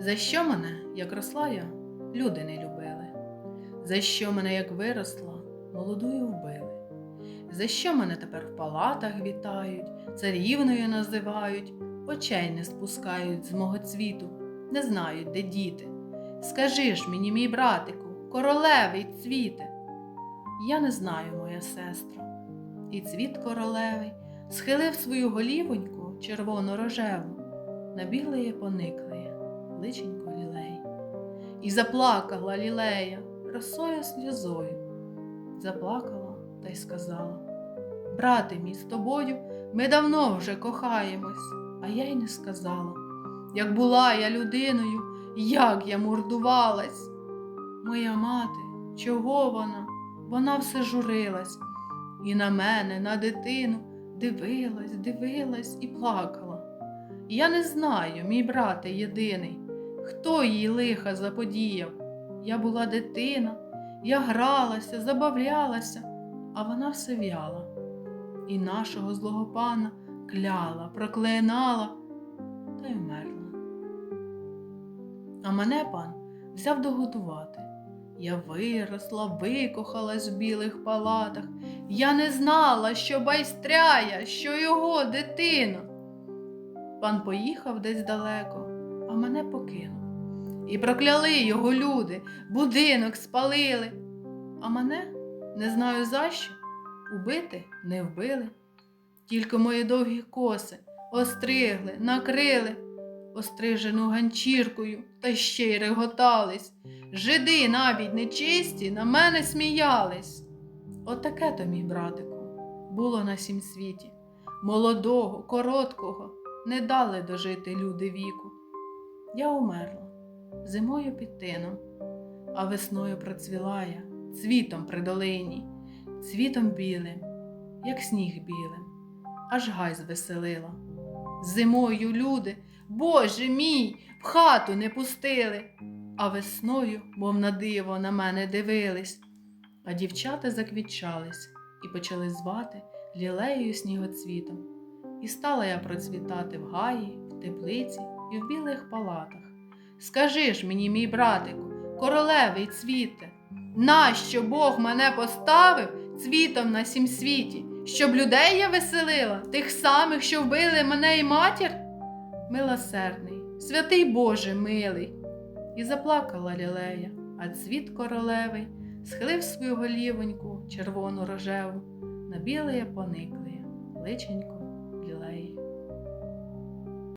За що мене, як росла я, люди не любили? За що мене, як виросла, молодою вбили? За що мене тепер в палатах вітають, царівною називають, очей не спускають з мого цвіту, не знають, де діти. Скажи ж мені, мій братику, королевий цвіте. Я не знаю, моя сестро. І цвіт королевий схилив свою голівоньку червоно-рожеву, на білеє пониклеє, личенько лілей. І заплакала лілея росою сльозою. Заплакала та й сказала: Брате мій, з тобою ми давно вже кохаємось, а я й не сказала. Як була я людиною, як я мордувалась. Моя мати, чого вона? Вона все журилась, і на мене, на дитину, дивилась, дивилась і плакала. Я не знаю, мій брате єдиний, хто їй лиха заподіяв. Я була дитина, я гралася, забавлялася, а вона все в'яла. І нашого злого пана кляла, проклинала та й вмерла. А мене пан взяв догодувати. Я виросла, викохалась в білих палатах. Я не знала, що байстряя, що його дитина. Пан поїхав десь далеко, а мене покинув. І прокляли його люди, будинок спалили. А мене, не знаю за що, убити не вбили. Тільки мої довгі коси остригли, накрили острижену ганчіркою та ще й реготались. Жиди навіть нечисті на мене сміялись. Отаке то, мій братику, було на сім світі. Молодого, короткого не дали дожити люди віку. Я умерла зимою під тином, а весною процвіла я цвітом при долині, цвітом білим, як сніг білим, аж гай звеселила. Зимою люди, Боже мій, в хату не пустили, а весною, мов на диво, на мене дивились. А дівчата заквітчались і почали звати лілеєю снігоцвітом. І стала я процвітати в гаї, в теплиці і в білих палатах. Скажи ж мені, мій братику, королевий цвіте, нащо Бог мене поставив цвітом на сім світі, щоб людей я веселила, тих самих, що вбили мене і матір? Милосердний, святий Боже милий. І заплакала лілея, а цвіт королевий схилив свою голівоньку червону рожеву, на білеє пониклеє, личенько